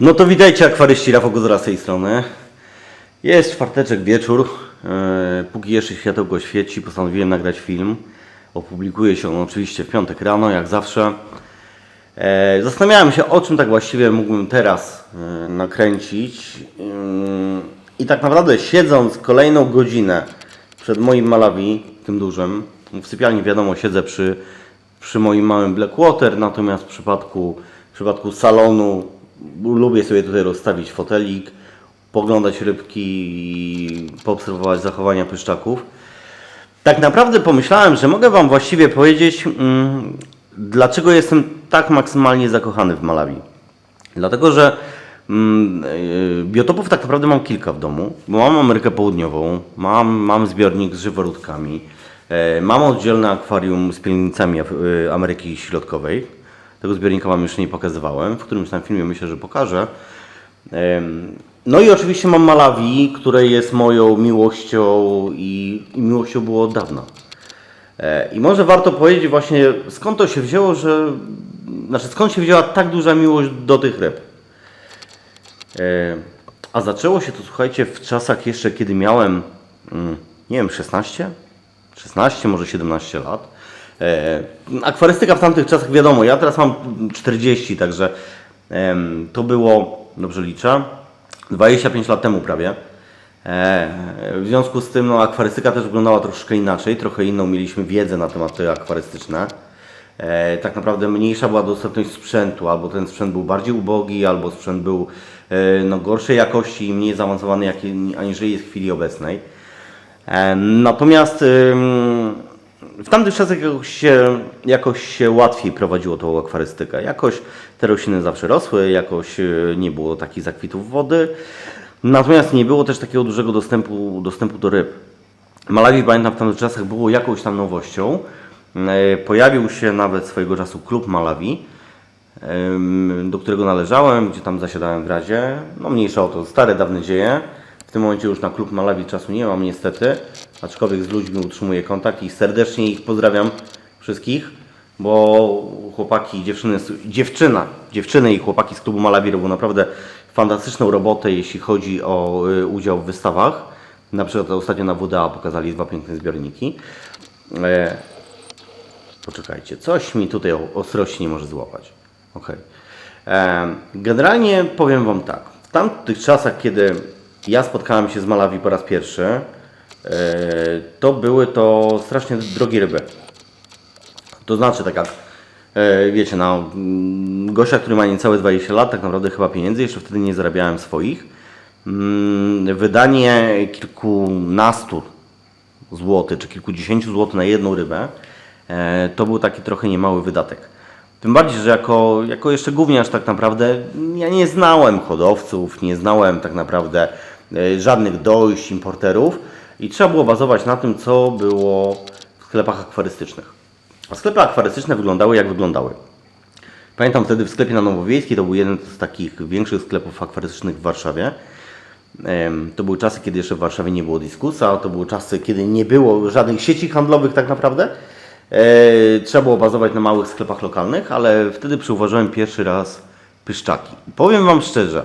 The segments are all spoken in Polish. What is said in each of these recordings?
No to witajcie akwaryści, Rafał Gozora z tej strony. Jest czwarteczek wieczór. E, Póki jeszcze światełko świeci, postanowiłem nagrać film. Opublikuje się on oczywiście w piątek rano, jak zawsze. E, Zastanawiałem się, o czym tak właściwie mógłbym teraz e, nakręcić. I tak naprawdę siedząc kolejną godzinę przed moim Malawi, tym dużym, w sypialni wiadomo siedzę przy, przy moim małym Blackwater, natomiast w przypadku, w przypadku salonu lubię sobie tutaj rozstawić fotelik, poglądać rybki i poobserwować zachowania pyszczaków. Tak naprawdę pomyślałem, że mogę Wam właściwie powiedzieć, mm, dlaczego jestem tak maksymalnie zakochany w Malawi. Dlatego, że mm, yy, biotopów tak naprawdę mam kilka w domu, bo mam Amerykę Południową, mam, mam zbiornik z żyworódkami, e, mam oddzielne akwarium z pielnicami yy, Ameryki Środkowej. Tego zbiornika Wam jeszcze nie pokazywałem, w którymś tam filmie myślę, że pokażę. No i oczywiście mam Malawi, które jest moją miłością i, i miłością było od dawna. E, I może warto powiedzieć właśnie skąd to się wzięło, że znaczy skąd się wzięła tak duża miłość do tych ryb. E, A zaczęło się to słuchajcie w czasach jeszcze kiedy miałem mm, nie wiem 16, 16 może 17 lat. E, Akwarystyka w tamtych czasach wiadomo, ja teraz mam 40, także to było, dobrze liczę, 25 lat temu prawie. E, W związku z tym no, akwarystyka też wyglądała troszkę inaczej, trochę inną mieliśmy wiedzę na tematy akwarystyczne. E, tak naprawdę mniejsza była dostępność sprzętu, albo ten sprzęt był bardziej ubogi, albo sprzęt był no, gorszej jakości i mniej zaawansowany jak, aniżeli jest w chwili obecnej. Natomiast w tamtych czasach jakoś się, jakoś się łatwiej prowadziło tą akwarystykę. Jakoś te rośliny zawsze rosły, jakoś y, nie było takich zakwitów wody. Natomiast nie było też takiego dużego dostępu, dostępu do ryb. Malawi, pamiętam, w tamtych czasach było jakąś tam nowością. E, Pojawił się nawet swojego czasu klub Malawi, do którego należałem, gdzie tam zasiadałem w Radzie. No mniejsza o to, stare, dawne dzieje. W tym momencie już na klub Malawi czasu nie mam niestety, aczkolwiek z ludźmi utrzymuję kontakt i serdecznie ich pozdrawiam wszystkich, bo chłopaki i dziewczyny, dziewczyna, dziewczyny i chłopaki z klubu Malawi robią naprawdę fantastyczną robotę, jeśli chodzi o y, udział w wystawach. Na przykład ostatnio na WDA pokazali dwa piękne zbiorniki. E, Poczekajcie, coś mi tutaj ostrości nie może złapać. Okej. Em, Generalnie powiem Wam tak. W tamtych czasach, kiedy ja spotkałem się z Malawi po raz pierwszy, e, to były to strasznie drogie ryby. To znaczy, tak jak e, wiecie, no, mm, gościa, który ma niecałe 20 lat, tak naprawdę chyba pieniędzy, jeszcze wtedy nie zarabiałem swoich. Mm, Wydanie kilkunastu złotych, czy kilkudziesięciu złotych na jedną rybę, e, to był taki trochę niemały wydatek. Tym bardziej, że jako, jako jeszcze gówniarz tak naprawdę ja nie znałem hodowców, nie znałem tak naprawdę e, żadnych dojść, importerów i trzeba było bazować na tym, co było w sklepach akwarystycznych. A sklepy akwarystyczne wyglądały jak wyglądały. Pamiętam wtedy w sklepie na Nowowiejskiej, to był jeden z takich większych sklepów akwarystycznych w Warszawie. To były czasy, kiedy jeszcze w Warszawie nie było dyskusa, to były czasy, kiedy nie było żadnych sieci handlowych tak naprawdę. E, Trzeba było bazować na małych sklepach lokalnych, ale wtedy przyuważyłem pierwszy raz pyszczaki. Powiem Wam szczerze,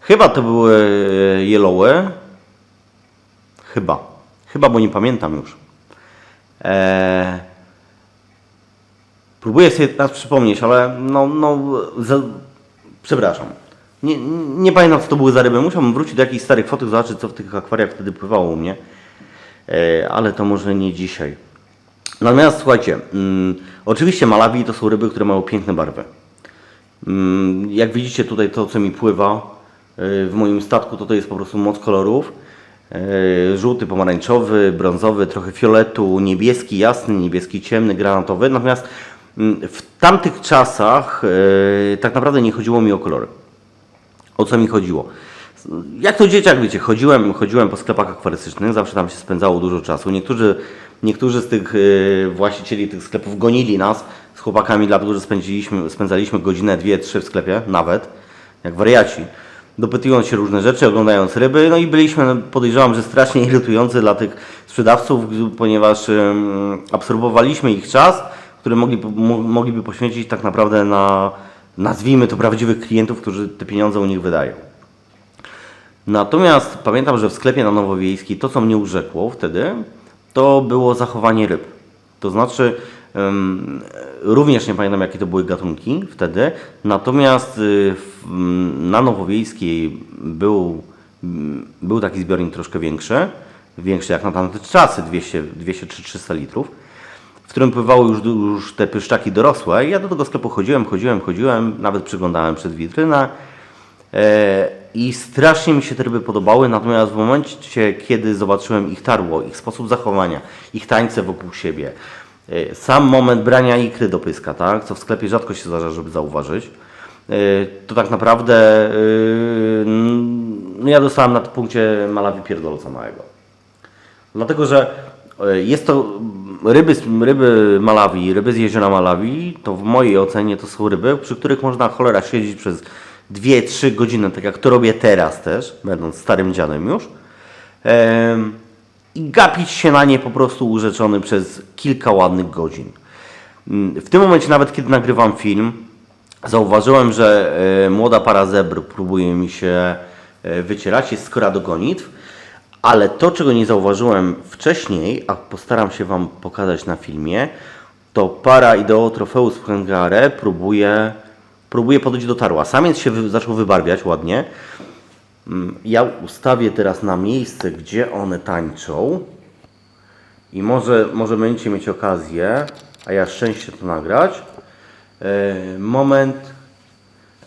chyba to były e, jeloły. Chyba. Chyba, bo nie pamiętam już. Eee, próbuję sobie teraz przypomnieć, ale no, no za, przepraszam. Nie, nie pamiętam, co to były za ryby. Musiałbym wrócić do jakichś starych fotek, zobaczyć, co w tych akwariach wtedy pływało u mnie. E, ale to może nie dzisiaj. Natomiast słuchajcie, mm, oczywiście Malawi to są ryby, które mają piękne barwy. Mm, Jak widzicie tutaj to, co mi pływa y, w moim statku, to to jest po prostu moc kolorów. Y, Żółty, pomarańczowy, brązowy, trochę fioletu, niebieski jasny, niebieski ciemny, granatowy. Natomiast mm, w tamtych czasach y, tak naprawdę nie chodziło mi o kolory. O co mi chodziło? Jak to dzieciak, wiecie, chodziłem, chodziłem po sklepach akwarystycznych, zawsze tam się spędzało dużo czasu. Niektórzy, niektórzy z tych y, właścicieli tych sklepów gonili nas z chłopakami, dlatego że spędziliśmy, spędzaliśmy godzinę, dwie, trzy w sklepie, nawet, jak wariaci. Dopytując się różne rzeczy, oglądając ryby, no i byliśmy, podejrzewam, że strasznie irytujący dla tych sprzedawców, ponieważ absorbowaliśmy ich czas, który mogli, mo- mogliby poświęcić tak naprawdę na nazwijmy to prawdziwych klientów, którzy te pieniądze u nich wydają. Natomiast pamiętam, że w sklepie na Nowowiejskiej to, co mnie urzekło wtedy, to było zachowanie ryb. To znaczy, również nie pamiętam, jakie to były gatunki wtedy, natomiast y, na Nowowiejskiej był, był taki zbiornik troszkę większy, większy jak na tamte czasy, 200, 200 czy 300 litrów, w którym pływały już, już te pyszczaki dorosłe. Ja do tego sklepu chodziłem, chodziłem, chodziłem, nawet przyglądałem przed witrynę. E, I strasznie mi się te ryby podobały, natomiast w momencie, kiedy zobaczyłem ich tarło, ich sposób zachowania, ich tańce wokół siebie, sam moment brania ikry do pyska, tak, co w sklepie rzadko się zdarza, żeby zauważyć, e, to tak naprawdę e, no ja dostałem na tym punkcie malawi pierdolca małego. Dlatego, że e, jest to ryby, ryby Malawi, ryby z jeziora Malawi, to w mojej ocenie to są ryby, przy których można cholera siedzieć przez 2-3 godziny, tak jak to robię teraz też, będąc starym dziadem już. I gapić się na nie po prostu urzeczony przez kilka ładnych godzin. Mm, W tym momencie, nawet kiedy nagrywam film, zauważyłem, że e, młoda para zebr próbuje mi się e, wycierać, jest skora do gonitw, ale to, czego nie zauważyłem wcześniej, a postaram się Wam pokazać na filmie, to para Ideotrofeus Hengare próbuje, próbuje podejść do tarła. Samiec się wy, zaczął wybarwiać ładnie. Mm, Ja ustawię teraz na miejsce, gdzie one tańczą. I może, może będziecie mieć okazję, a ja szczęście to nagrać. E, moment,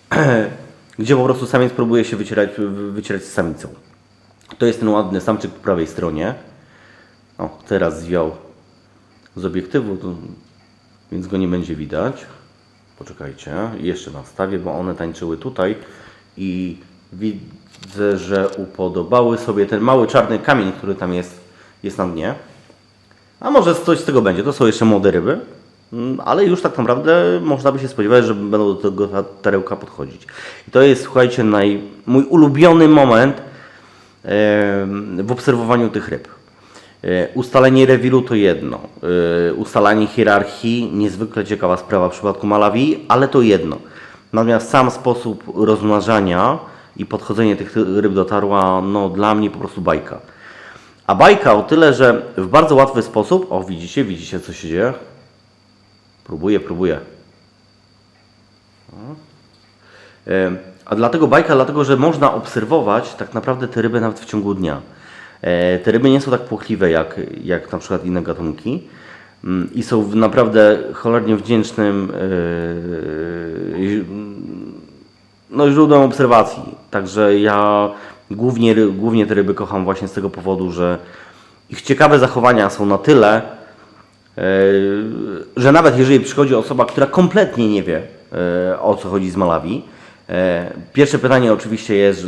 gdzie po prostu samiec próbuje się wycierać, wy- wycierać z samicą. To jest ten ładny samczyk po prawej stronie. O, teraz zjął z obiektywu, więc go nie będzie widać. Poczekajcie, jeszcze nastawię, bo one tańczyły tutaj i że upodobały sobie ten mały czarny kamień, który tam jest, jest na dnie. A może coś z tego będzie. To są jeszcze młode ryby, mm, ale już tak naprawdę można by się spodziewać, że będą do tego ta- tarełka podchodzić. I to jest, słuchajcie, naj, mój ulubiony moment w obserwowaniu tych ryb. E, Ustalenie rewiru to jedno. E, Ustalanie hierarchii, niezwykle ciekawa sprawa w przypadku Malawi, ale to jedno. Natomiast sam sposób rozmnażania i podchodzenie tych ryb do tarła, no dla mnie po prostu bajka. A bajka o tyle, że w bardzo łatwy sposób, o widzicie, widzicie co się dzieje? Próbuję, próbuję. A dlatego bajka, dlatego że można obserwować tak naprawdę te ryby nawet w ciągu dnia. E, Te ryby nie są tak płochliwe jak, jak na przykład inne gatunki Mm, i są naprawdę cholernie wdzięcznym e, no, źródłem obserwacji. Także ja głównie, głównie te ryby kocham właśnie z tego powodu, że ich ciekawe zachowania są na tyle, e, że nawet jeżeli przychodzi osoba, która kompletnie nie wie e, o co chodzi z Malawi, e, pierwsze pytanie oczywiście jest,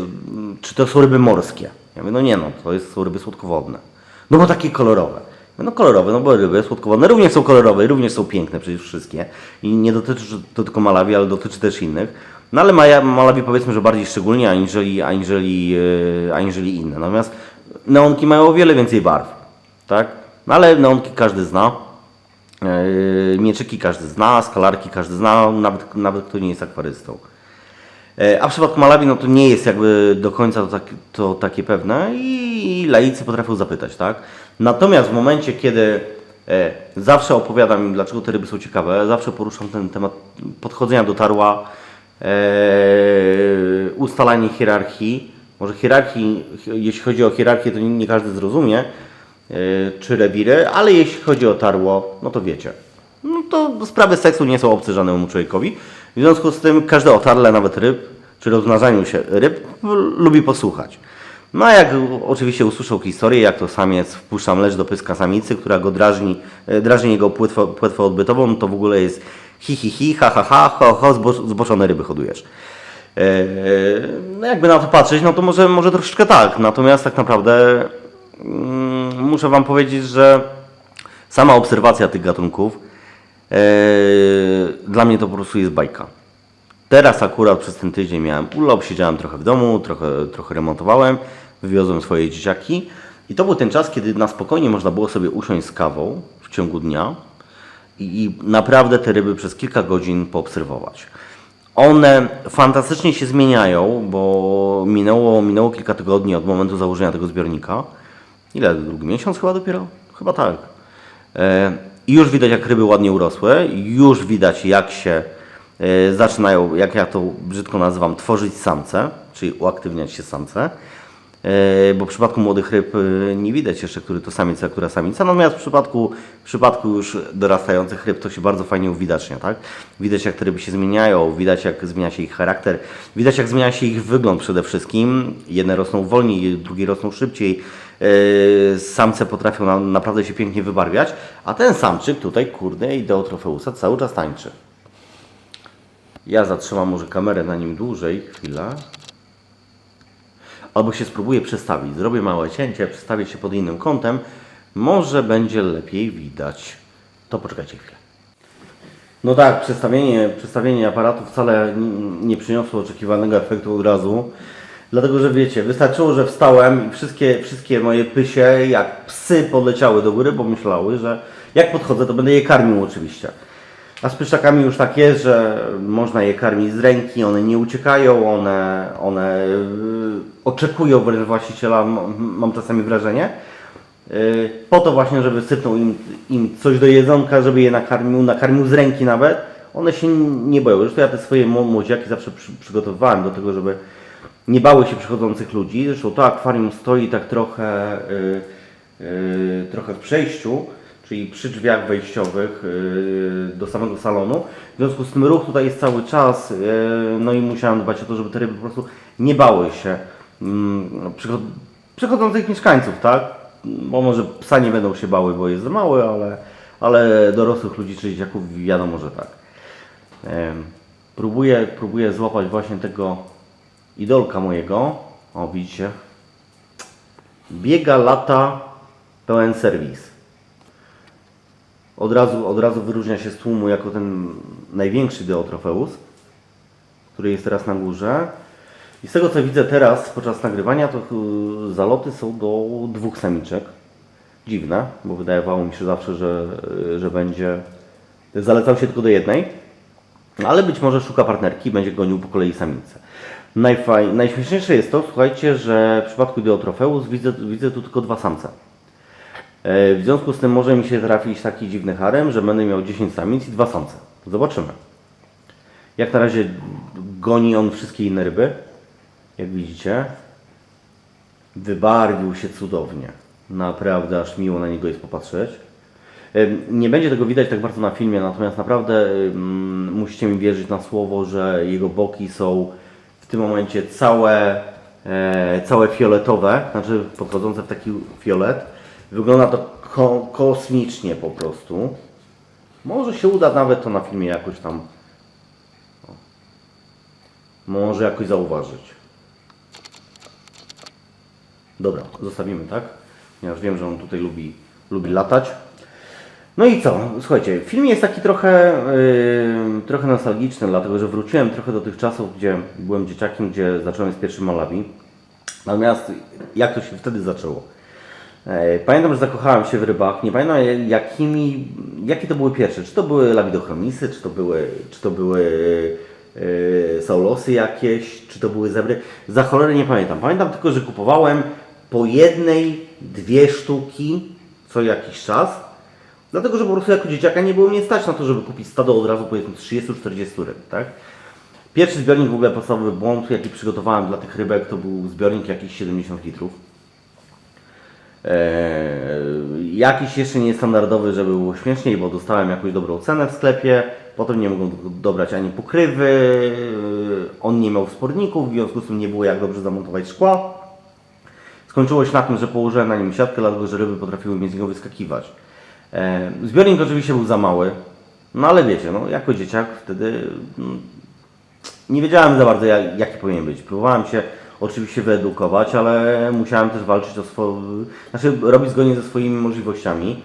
czy to są ryby morskie? Ja mówię, no nie no, to jest, są ryby słodkowodne. No bo takie kolorowe. No kolorowe, no bo ryby słodkowodne również są kolorowe również są piękne przecież wszystkie. I nie dotyczy to tylko Malawi, ale dotyczy też innych. No ale Maja, Malawi powiedzmy, że bardziej szczególnie aniżeli, aniżeli, e, aniżeli inne. Natomiast neonki mają o wiele więcej barw. Tak? No ale neonki każdy zna. Yy, Mieczyki każdy zna, skalarki każdy zna, nawet, nawet kto nie jest akwarystą. E, A w przypadku Malawi no to nie jest jakby do końca to, tak, to takie pewne i laicy potrafią zapytać, tak? Natomiast w momencie, kiedy e, zawsze opowiadam im, dlaczego te ryby są ciekawe, zawsze poruszam ten temat podchodzenia do tarła, ustalanie hierarchii. Może hierarchii, jeśli chodzi o hierarchię, to nie, każdy zrozumie, e, czy rewiry, ale jeśli chodzi o tarło, no to wiecie. No to sprawy seksu nie są obce żadnemu człowiekowi. W związku z tym każde o tarle, nawet ryb, czy rozmnażaniu się ryb, l- lubi posłuchać. No a jak oczywiście usłyszał historię, jak to samiec wpuszcza mlecz do pyska samicy, która go drażni, e, drażni jego płetwę, płetwę odbytową, no to w ogóle jest hi hi hi, ha ha ha, ho ho, zbo- zboczone ryby hodujesz. E, No jakby na to patrzeć, no to może, może troszeczkę tak. Natomiast tak naprawdę mm, muszę Wam powiedzieć, że sama obserwacja tych gatunków e, dla mnie to po prostu jest bajka. Teraz akurat przez ten tydzień miałem urlop, siedziałem trochę w domu, trochę, trochę remontowałem, wywiozłem swoje dzieciaki i to był ten czas, kiedy na spokojnie można było sobie usiąść z kawą w ciągu dnia i, naprawdę te ryby przez kilka godzin poobserwować. One fantastycznie się zmieniają, bo minęło, minęło kilka tygodni od momentu założenia tego zbiornika. Ile? Drugi miesiąc chyba dopiero? Chyba tak. E, I już widać, jak ryby ładnie urosły, już widać, jak się e, zaczynają, jak ja to brzydko nazywam, tworzyć samce, czyli uaktywniać się samce. E, Bo w przypadku młodych ryb e, nie widać jeszcze, który to samiec, a która samica. Natomiast w przypadku, w przypadku już dorastających ryb to się bardzo fajnie uwidacznia, tak? Widać, jak te ryby się zmieniają, widać, jak zmienia się ich charakter, widać, jak zmienia się ich wygląd przede wszystkim. Jedne rosną wolniej, drugie rosną szybciej. E, Samce potrafią na, naprawdę się pięknie wybarwiać, a ten samczyk tutaj, kurde, Ideotrofeusa cały czas tańczy. Ja zatrzymam może kamerę na nim dłużej, chwilę. Albo się spróbuję przestawić. Zrobię małe cięcie, przestawię się pod innym kątem. Może będzie lepiej widać. To poczekajcie chwilę. No tak, przestawienie, przestawienie aparatu wcale nie przyniosło oczekiwanego efektu od razu. Dlatego, że wiecie, wystarczyło, że wstałem i wszystkie, wszystkie moje pysie jak psy podleciały do góry, bo myślały, że jak podchodzę, to będę je karmił oczywiście. A z pyszczakami już tak jest, że można je karmić z ręki, one nie uciekają, one, one oczekują wręcz właściciela, mam czasami wrażenie. Yy, Po to właśnie, żeby sypnął im, im coś do jedzonka, żeby je nakarmił, nakarmił z ręki nawet. One się nie boją. Zresztą ja te swoje mło- młodziaki zawsze przy, przygotowywałem do tego, żeby nie bały się przychodzących ludzi. Zresztą to akwarium stoi tak trochę, yy, yy, trochę w przejściu, czyli przy drzwiach wejściowych yy, do samego salonu. W związku z tym ruch tutaj jest cały czas, yy, no i musiałem dbać o to, żeby te ryby po prostu nie bały się przychodzących mieszkańców, tak? Bo może psa nie będą się bały, bo jest mały, ale, ale dorosłych ludzi czy dzieciaków wiadomo, że tak. Próbuję, próbuję złapać właśnie tego idolka mojego. O, widzicie? Biega, lata, pełen serwis. Od razu, od razu wyróżnia się z tłumu jako ten największy Deotrofeus, który jest teraz na górze. I z tego co widzę teraz podczas nagrywania, to y, zaloty są do dwóch samiczek. Dziwne, bo wydawało mi się zawsze, że, y, że będzie zalecał się tylko do jednej. Ale być może szuka partnerki i będzie gonił po kolei samicę. Najfaj, najśmieszniejsze jest to, słuchajcie, że w przypadku Deotrofeus widzę, widzę tu tylko dwa samce. E, W związku z tym może mi się trafić taki dziwny harem, że będę miał 10 samic i dwa samce. Zobaczymy. Jak na razie goni on wszystkie inne ryby. Jak widzicie. Wybarwił się cudownie. Naprawdę aż miło na niego jest popatrzeć. Nie będzie tego widać tak bardzo na filmie, natomiast naprawdę musicie mi wierzyć na słowo, że jego boki są w tym momencie całe, e, całe fioletowe, znaczy podchodzące w taki fiolet. Wygląda to ko kosmicznie po prostu. Może się uda nawet to na filmie jakoś tam może jakoś zauważyć. Dobra, zostawimy, tak? Ponieważ wiem, że on tutaj lubi, lubi latać. No i co? Słuchajcie, film jest taki trochę, yy, trochę nostalgiczny, dlatego że wróciłem trochę do tych czasów, gdzie byłem dzieciakiem, gdzie zacząłem z pierwszym Malawi. Natomiast jak to się wtedy zaczęło? E, Pamiętam, że zakochałem się w rybach. Nie pamiętam jakimi, jakie to były pierwsze. Czy to były labidochromisy, czy to były, czy to były yy, saulosy jakieś, czy to były zebry. Za cholerę nie pamiętam. Pamiętam tylko, że kupowałem po jednej, dwie sztuki co jakiś czas. Dlatego, że po prostu jako dzieciaka nie było mnie stać na to, żeby kupić stado od razu powiedzmy 30-40 ryb, tak? Pierwszy zbiornik w ogóle podstawowy błąd, jaki przygotowałem dla tych rybek, to był zbiornik jakiś 70 litrów. Eee, jakiś jeszcze niestandardowy, żeby było śmieszniej, bo dostałem jakąś dobrą cenę w sklepie. Potem nie mogłem dobrać ani pokrywy. On nie miał wsporników, w związku z tym nie było jak dobrze zamontować szkła. Skończyło się na tym, że położyłem na nim siatkę, dlatego że ryby potrafiły mi z niego wyskakiwać. E, Zbiornik oczywiście był za mały, no ale wiecie, no, jako dzieciak wtedy mm, nie wiedziałem za bardzo jak, jaki powinien być. Próbowałem się oczywiście wyedukować, ale musiałem też walczyć o swoje, znaczy robić zgodnie ze swoimi możliwościami.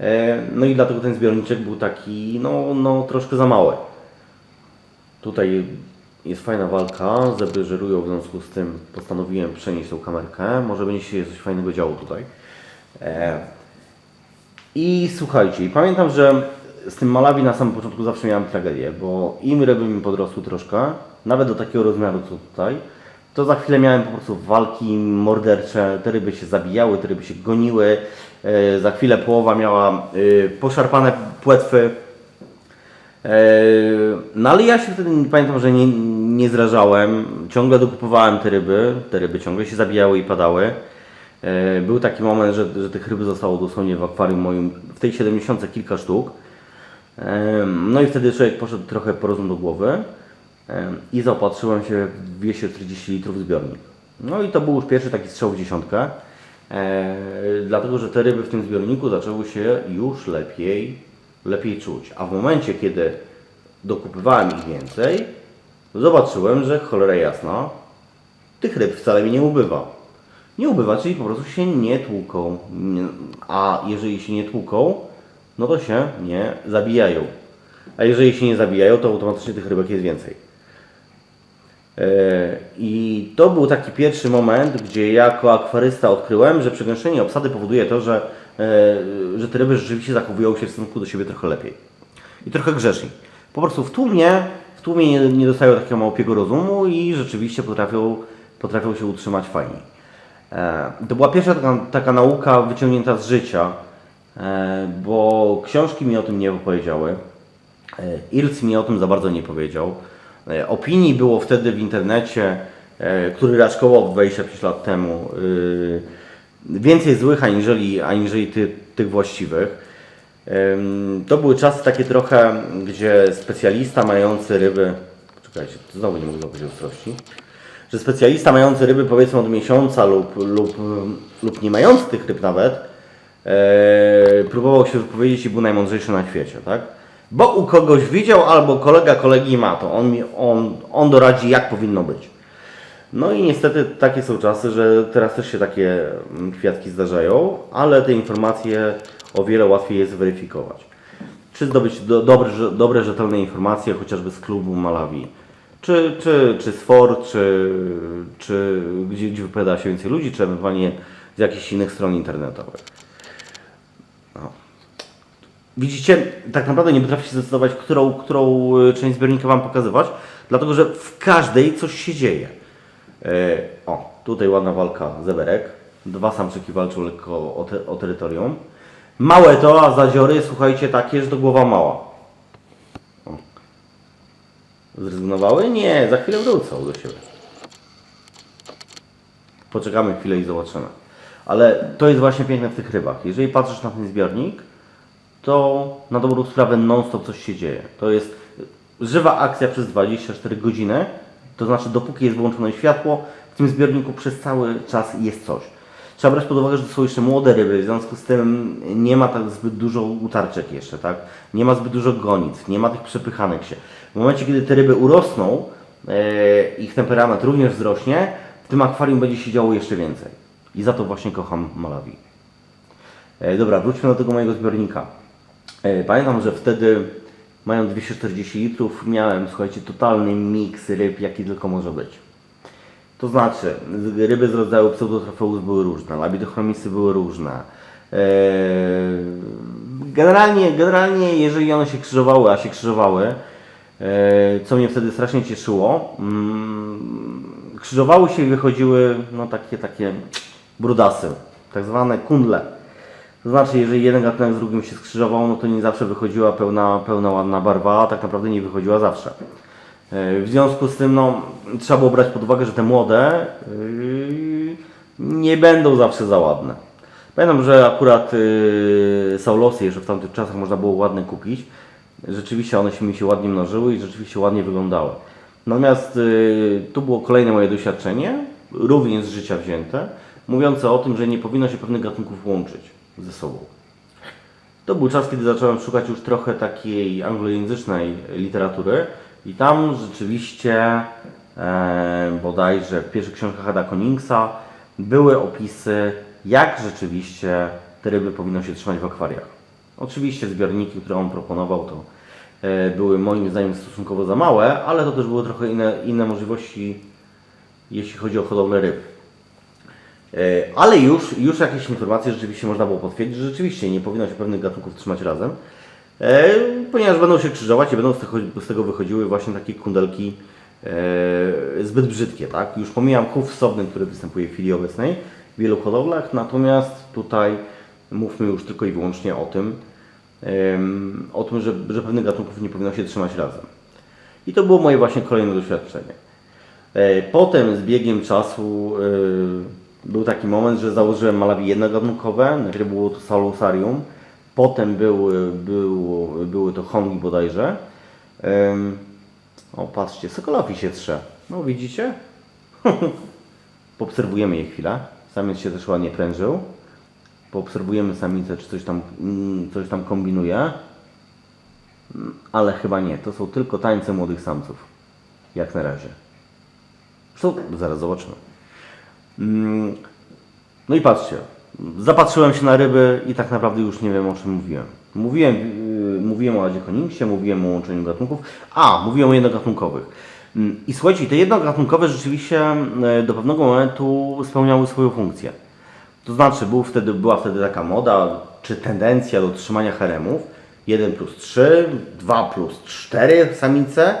E, No i dlatego ten zbiorniczek był taki, no, no troszkę za mały. Tutaj jest fajna walka, zebry żerują, w związku z tym postanowiłem przenieść tą kamerkę. Może będzie się coś fajnego działo tutaj. E, I słuchajcie, i pamiętam, że z tym Malawi na samym początku zawsze miałem tragedię, bo im ryby mi podrosły troszkę, nawet do takiego rozmiaru co tutaj, to za chwilę miałem po prostu walki mordercze, te ryby się zabijały, te ryby się goniły, e, za chwilę połowa miała e, poszarpane płetwy, E, No ale ja się wtedy pamiętam, że nie, nie zrażałem. Ciągle dokupowałem te ryby. Te ryby ciągle się zabijały i padały. E, Był taki moment, że, że tych ryb zostało dosłownie w akwarium moim w tej 70 kilka sztuk. E, No i wtedy człowiek poszedł trochę po rozum do głowy e, i zaopatrzyłem się w 240 litrów zbiornik. No i to był już pierwszy taki strzał w dziesiątkę. Dlatego, że te ryby w tym zbiorniku zaczęły się już lepiej, lepiej czuć. A w momencie, kiedy dokupywałem ich więcej, zobaczyłem, że cholera jasna, tych ryb wcale mi nie ubywa. Nie ubywa, czyli po prostu się nie tłuką. A jeżeli się nie tłuką, no to się nie zabijają. A jeżeli się nie zabijają, to automatycznie tych rybek jest więcej. E, I to był taki pierwszy moment, gdzie ja jako akwarysta odkryłem, że przegęszczenie obsady powoduje to, że, e, że te ryby rzeczywiście zachowują się w stosunku do siebie trochę lepiej. I trochę grzeczniej. Po prostu w tłumie, tłumie nie, nie dostają takiego małopiego rozumu i rzeczywiście potrafią, potrafią się utrzymać fajniej. E, To była pierwsza taka, taka nauka wyciągnięta z życia, e, bo książki mi o tym nie opowiedziały. E, Ilc mi o tym za bardzo nie powiedział. E, Opinii było wtedy w internecie, e, który raczkował 25 lat temu, y, więcej złych aniżeli, aniżeli ty, tych właściwych. To były czasy takie trochę, gdzie specjalista mający ryby, czekajcie, znowu nie mogę złapać ostrości, że specjalista mający ryby powiedzmy od miesiąca lub, lub, lub nie mający tych ryb nawet, e, próbował się wypowiedzieć i był najmądrzejszy na świecie, tak? Bo u kogoś widział albo kolega kolegi ma to, on, on, on doradzi jak powinno być. No i niestety takie są czasy, że teraz też się takie mm, kwiatki zdarzają, ale te informacje o wiele łatwiej jest zweryfikować. Czy zdobyć do, dobre, dobre, rzetelne informacje chociażby z klubu Malawi, czy, czy, czy z FOR, czy, czy gdzie, gdzie wypowiada się więcej ludzi, czy ewentualnie z jakichś innych stron internetowych. No. Widzicie, tak naprawdę nie potrafię się zdecydować, którą, którą y, część zbiornika Wam pokazywać, dlatego że w każdej coś się dzieje. E, o, tutaj ładna walka zeberek. Dwa samczyki walczą lekko o, te, o terytorium. Małe to, a zadziory, słuchajcie, takie, że to głowa mała. Zrezygnowały? Nie, za chwilę wrócą do siebie. Poczekamy chwilę i zobaczymy. Ale to jest właśnie piękne w tych rybach. Jeżeli patrzysz na ten zbiornik, to na dobrą sprawę non-stop coś się dzieje. To jest żywa akcja przez 24 godziny, to znaczy dopóki jest wyłączone światło, w tym zbiorniku przez cały czas jest coś. Trzeba brać pod uwagę, że to są jeszcze młode ryby, w związku z tym nie ma tak zbyt dużo utarczek jeszcze, tak? Nie ma zbyt dużo gonic, nie ma tych przepychanek się. W momencie, kiedy te ryby urosną, e, ich temperament również wzrośnie, w tym akwarium będzie się działo jeszcze więcej. I za to właśnie kocham Malawi. E, dobra, wróćmy do tego mojego zbiornika. E, Pamiętam, że wtedy mając 240 litrów miałem, słuchajcie, totalny miks ryb, jaki tylko może być. To znaczy, ryby z rodzaju pseudotrofeus były różne, labidochromisy były różne. E, Generalnie, generalnie, jeżeli one się krzyżowały, a się krzyżowały, e, co mnie wtedy strasznie cieszyło, mm, krzyżowały się i wychodziły no, takie, takie brudasy, tak zwane kundle. To znaczy, jeżeli jeden gatunek z drugim się skrzyżował, no to nie zawsze wychodziła pełna, pełna ładna barwa, a tak naprawdę nie wychodziła zawsze. E, W związku z tym no, trzeba było brać pod uwagę, że te młode yy, nie będą zawsze za ładne. Pamiętam, że akurat yy, Saulosy jeszcze w tamtych czasach można było ładne kupić. Rzeczywiście one się mi się ładnie mnożyły i rzeczywiście ładnie wyglądały. Natomiast yy, tu było kolejne moje doświadczenie, również z życia wzięte, mówiące o tym, że nie powinno się pewnych gatunków łączyć ze sobą. To był czas, kiedy zacząłem szukać już trochę takiej anglojęzycznej literatury i tam rzeczywiście e, bodajże w pierwszych książkach Ada Koningsa były opisy, jak rzeczywiście te ryby powinno się trzymać w akwariach. Oczywiście zbiorniki, które on proponował, to e, były moim zdaniem stosunkowo za małe, ale to też były trochę inne, inne możliwości, jeśli chodzi o hodowlę ryb. E, Ale już, już jakieś informacje rzeczywiście można było potwierdzić, że rzeczywiście nie powinno się pewnych gatunków trzymać razem. E, ponieważ będą się krzyżować i będą z tego, z tego wychodziły właśnie takie kundelki e, zbyt brzydkie, tak? Już pomijam chów wsobny, który występuje w chwili obecnej w wielu hodowlach, natomiast tutaj mówmy już tylko i wyłącznie o tym, em, o tym, że, że pewnych gatunków nie powinno się trzymać razem. I to było moje właśnie kolejne doświadczenie. E, Potem z biegiem czasu e, był taki moment, że założyłem Malawi jednogatunkowe, najpierw było to Salusarium, potem były, było, były to Hongi bodajże. Em, O, patrzcie, Sokolowi się trze. No widzicie? Poobserwujemy je chwilę. Samiec się też ładnie prężył. Poobserwujemy samicę, czy coś tam, mm, coś tam kombinuje. Ale chyba nie. To są tylko tańce młodych samców. Jak na razie. Zresztą zaraz zobaczymy. Mm, No i patrzcie. Zapatrzyłem się na ryby i tak naprawdę już nie wiem o czym mówiłem. Mówiłem, yy, mówiłem o Adzie Koningsie, mówiłem o łączeniu gatunków. A, mówiłem o jednogatunkowych. Mm, I słuchajcie, te jednogatunkowe rzeczywiście yy, do pewnego momentu spełniały swoją funkcję. To znaczy był wtedy, była wtedy taka moda, czy tendencja do trzymania haremów. 1 plus 3, 2 plus 4 samice.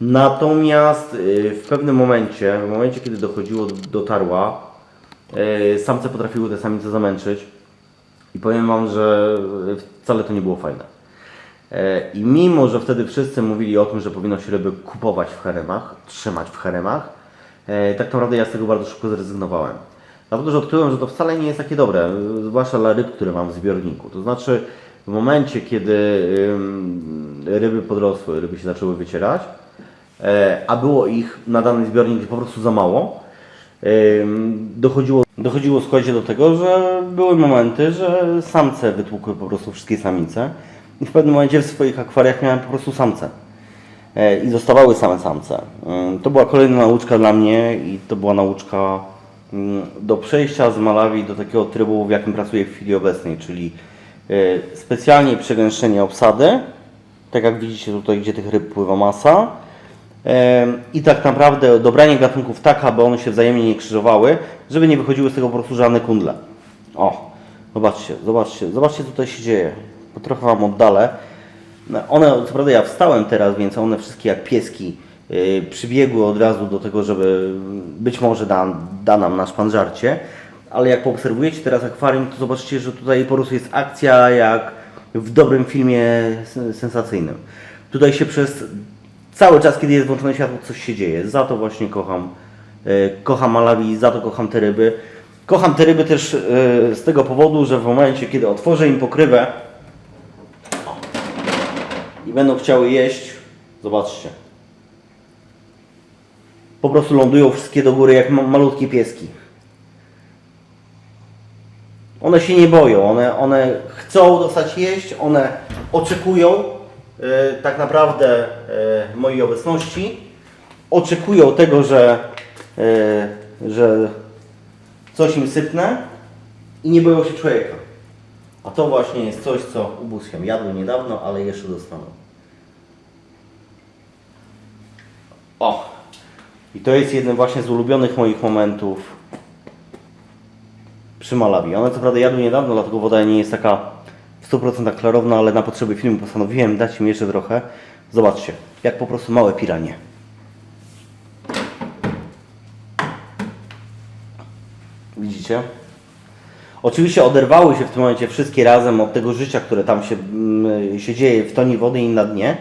Natomiast y, w pewnym momencie, w momencie kiedy dochodziło do tarła, y, samce potrafiły te samice zamęczyć. I powiem Wam, że wcale to nie było fajne. E, I mimo, że wtedy wszyscy mówili o tym, że powinno się ryby kupować w haremach, trzymać w haremach, e, tak naprawdę ja z tego bardzo szybko zrezygnowałem. Dlatego, że odkryłem, że to wcale nie jest takie dobre, e, zwłaszcza dla ryb, które mam w zbiorniku. To znaczy, w momencie, kiedy ryby podrosły, ryby się zaczęły wycierać, e, a było ich na dany zbiornik po prostu za mało, dochodziło, dochodziło słuchajcie do tego, że były momenty, że samce wytłukły po prostu wszystkie samice i w pewnym momencie w swoich akwariach miałem po prostu samce E, i zostawały same samce. To była kolejna nauczka dla mnie i to była nauczka ym, do przejścia z Malawi do takiego trybu, w jakim pracuję w chwili obecnej, czyli e, specjalnie przegęszczenie obsady, tak jak widzicie tutaj, gdzie tych ryb pływa masa. I tak naprawdę dobranie gatunków tak, aby one się wzajemnie nie krzyżowały, żeby nie wychodziły z tego po prostu żadne kundle. O, zobaczcie, zobaczcie, zobaczcie co tutaj się dzieje. Bo trochę Wam oddalę. One, co prawda ja wstałem teraz, więc one wszystkie jak pieski yy, przybiegły od razu do tego, żeby być może da, da nam nasz pan żarcie. Ale jak poobserwujecie teraz akwarium, to zobaczycie, że tutaj po prostu jest akcja jak w dobrym filmie sen- sensacyjnym. Tutaj się przez cały czas, kiedy jest włączone światło, coś się dzieje. Za to właśnie kocham, e, kocham Malawi, za to kocham te ryby. Kocham te ryby też e, z tego powodu, że w momencie, kiedy otworzę im pokrywę i będą chciały jeść, zobaczcie. Po prostu lądują wszystkie do góry jak ma- malutkie pieski. One się nie boją, one, one chcą dostać jeść, one oczekują tak naprawdę e, mojej obecności, oczekują tego, że, e, że coś im sypnę i nie boją się człowieka. A to właśnie jest coś, co ubóstwiam. Jadłem niedawno, ale jeszcze dostaną. O! I to jest jeden właśnie z ulubionych moich momentów przy Malawi. One co prawda jadły niedawno, dlatego woda nie jest taka 100% klarowna, ale na potrzeby filmu postanowiłem dać im jeszcze trochę. Zobaczcie, jak po prostu małe piranie. Widzicie? Oczywiście oderwały się w tym momencie wszystkie razem od tego życia, które tam się, mm, się dzieje w toni wody i na dnie.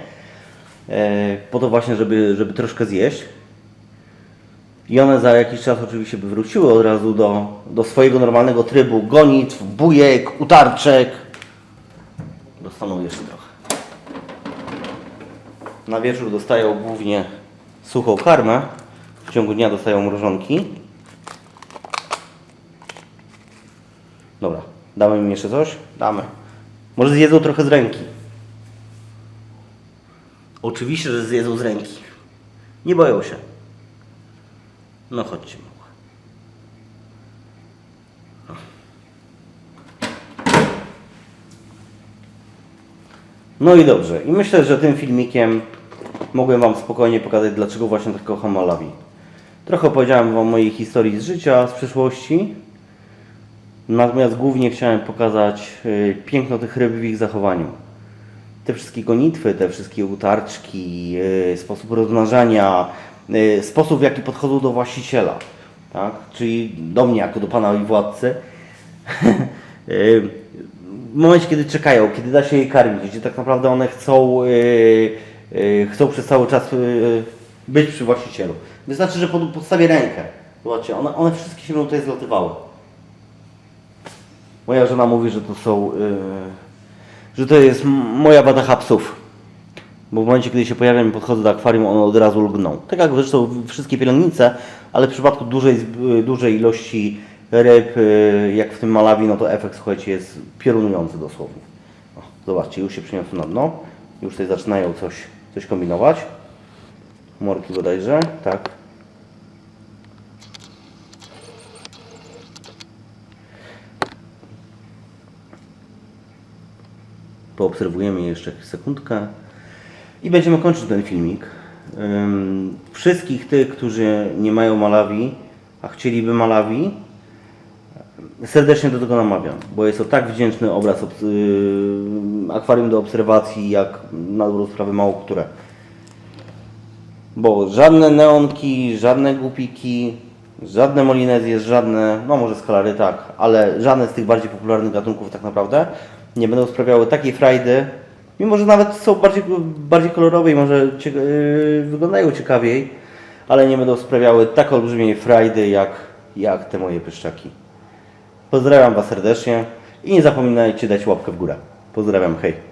E, po to właśnie, żeby, żeby troszkę zjeść. I one za jakiś czas oczywiście by wróciły od razu do, do swojego normalnego trybu gonitw, bujek, utarczek. Dostaną jeszcze trochę. Na wieczór dostają głównie suchą karmę. W ciągu dnia dostają mrożonki. Dobra, damy im jeszcze coś? Damy. Może zjedzą trochę z ręki. Oczywiście, że zjedzą z ręki. Nie boją się. No chodźcie mała. No i dobrze. I myślę, że tym filmikiem mogłem Wam spokojnie pokazać, dlaczego właśnie tak kocham Malawi. Trochę opowiedziałem Wam o mojej historii z życia, z przeszłości. Natomiast głównie chciałem pokazać y, piękno tych ryb w ich zachowaniu. te wszystkie gonitwy, te wszystkie utarczki, yy, sposób rozmnażania, yy, sposób w jaki podchodzą do właściciela, tak? czyli do mnie jako do pana i władcy. W momencie, kiedy czekają, kiedy da się je karmić, gdzie tak naprawdę one chcą, yy, yy, chcą przez cały czas yy, być przy właścicielu. Wystarczy, że pod, podstawię rękę. Zobaczcie, one, one wszystkie się tutaj zlatywały. Moja żona mówi, że to są, yy, że to jest moja wada psów. Bo w momencie, kiedy się pojawiam i podchodzę do akwarium, one od razu lgną. Tak jak zresztą wszystkie pielęgnice, ale w przypadku dużej, dużej ilości ryb, yy, jak w tym Malawi, no to efekt, słuchajcie, jest piorunujący dosłownie. O, zobaczcie, już się przyniosły na dno. Już tutaj zaczynają coś, coś kombinować. Morki bodajże, tak. Poobserwujemy je jeszcze sekundkę i będziemy kończyć ten filmik. Wszystkich tych, którzy nie mają Malawi, a chcieliby Malawi, serdecznie do tego namawiam, bo jest to tak wdzięczny obraz yy, akwarium do obserwacji, jak na dobrą sprawę mało które. Bo żadne neonki, żadne głupiki, żadne molinezje, żadne, no może skalary tak, ale żadne z tych bardziej popularnych gatunków tak naprawdę nie będą sprawiały takiej frajdy, mimo że nawet są bardziej, bardziej kolorowe i może cie, yy, wyglądają ciekawiej, ale nie będą sprawiały tak olbrzymiej frajdy jak, jak te moje pyszczaki. Pozdrawiam Was serdecznie i nie zapominajcie dać łapkę w górę. Pozdrawiam, hej.